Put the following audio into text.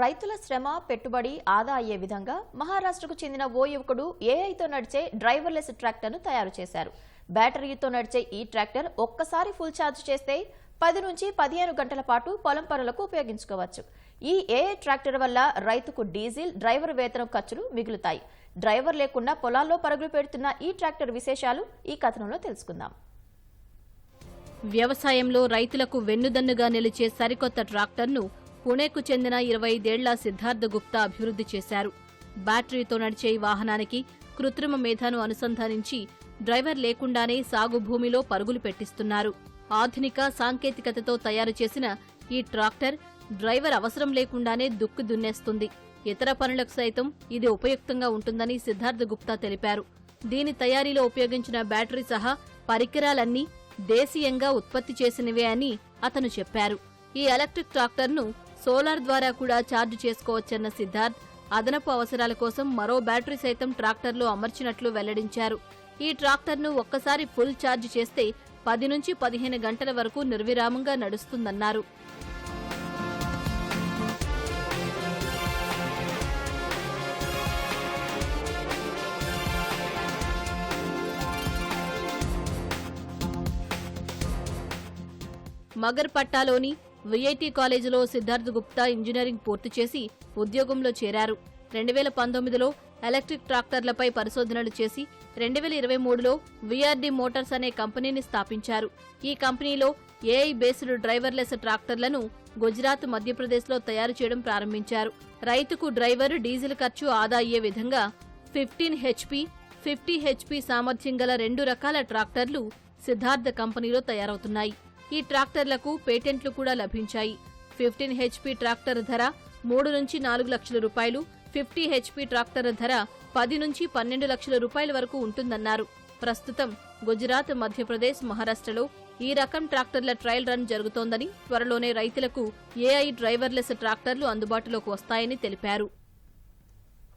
రైతుల శ్రమ పెట్టుబడి ఆదా అయ్యే విధంగా మహారాష్ట్రకు చెందిన ఓ యువకుడు ఏఐతో నడిచే డ్రైవర్లెస్ ట్రాక్టర్ను తయారు చేశారు. బ్యాటరీతో నడిచే ఈ ట్రాక్టర్ ఒక్కసారి ఫుల్ ఛార్జ్ చేస్తే పది నుంచి పదిహేను గంటల పాటు పొలం పనులకు ఉపయోగించుకోవచ్చు. ఈ ఏఐ ట్రాక్టర్ వల్ల రైతుకు డీజిల్ డ్రైవర్ వేతనం ఖర్చులు మిగులుతాయి. డ్రైవర్ లేకుండా పొలాల్లో పరుగులు పెడుతున్న ఈ ట్రాక్టర్ విశేషాలు ఈ కథనంలో తెలుసుకుందాం. వ్యవసాయంలో రైతులకు వెన్నుదన్నుగా నిలిచే సరికొత్త ట్రాక్టర్ను పుణేకు చెందిన ఇరవై ఐదేళ్ళ సిద్ధార్థ గుప్తా అభివృద్ధి చేశారు. బ్యాటరీతో నడిచే ఈ వాహనానికి కృత్రిమ మేధను అనుసంధానించి డ్రైవర్ లేకుండానే సాగు భూమిలో పరుగులు పెట్టిస్తున్నారు. ఆధునిక సాంకేతికతతో తయారు చేసిన ఈ ట్రాక్టర్ డ్రైవర్ అవసరం లేకుండానే దుక్కు దున్నేస్తుంది. ఇతర పనులకు సైతం ఇది ఉపయుక్తంగా ఉంటుందని సిద్ధార్థ గుప్తా తెలిపారు. దీని తయారీలో ఉపయోగించిన బ్యాటరీ సహా పరికరాలన్నీ దేశీయంగా ఉత్పత్తి చేసినవే అని అతను చెప్పారు. ఈ ఎలక్ట్రిక్ ట్రాక్టర్ను సోలార్ ద్వారా కూడా ఛార్జ్ చేసుకోవచ్చన్న సిద్ధార్థ్ అదనపు అవసరాల కోసం మరో బ్యాటరీ సైతం ట్రాక్టర్లో అమర్చినట్లు వెల్లడించారు. ఈ ట్రాక్టర్ను ఒక్కసారి ఫుల్ ఛార్జ్ చేస్తే పది నుంచి పదిహేను గంటల వరకు నిర్విరామంగా నడుస్తుందన్నారు. మగర్ పట్టాలోని విఐటి కాలేజీలో సిద్ధార్థ్ గుప్తా ఇంజనీరింగ్ పూర్తి చేసి ఉద్యోగంలో చేరారు. రెండు వేల పంతొమ్మిదిలో ఎలక్ట్రిక్ ట్రాక్టర్లపై పరిశోధనలు చేసి రెండు వేల ఇరవై మూడులో విఆర్డి మోటార్స్ అనే కంపెనీని స్థాపించారు. ఈ కంపెనీలో ఏఐ బేస్డ్ డ్రైవర్లెస్ ట్రాక్టర్లను గుజరాత్ మధ్యప్రదేశ్లో తయారు చేయడం ప్రారంభించారు. రైతుకు డ్రైవర్ డీజిల్ ఖర్చు ఆదా అయ్యే విధంగా ఫిఫ్టీన్ హెచ్పి ఫిఫ్టీ హెచ్పి సామర్థ్యం గల రెండు రకాల ట్రాక్టర్లు సిద్ధార్థ కంపెనీలో తయారవుతున్నాయి. ఈ ట్రాక్టర్లకు పేటెంట్లు కూడా లభించాయి. ఫిఫ్టీన్ హెచ్పి ట్రాక్టర్ ధర మూడు నుంచి నాలుగు లక్షల రూపాయలు ఫిఫ్టీ హెచ్పి ట్రాక్టర్ ధర పది నుంచి పన్నెండు లక్షల రూపాయల వరకు ఉంటుందన్నారు. ప్రస్తుతం గుజరాత్ మధ్యప్రదేశ్ మహారాష్ట్రలో ఈ రకం ట్రాక్టర్ల ట్రయల్ రన్ జరుగుతోందని త్వరలోనే రైతులకు ఏఐ డ్రైవర్లెస్ ట్రాక్టర్లు అందుబాటులోకి వస్తాయని తెలిపారు.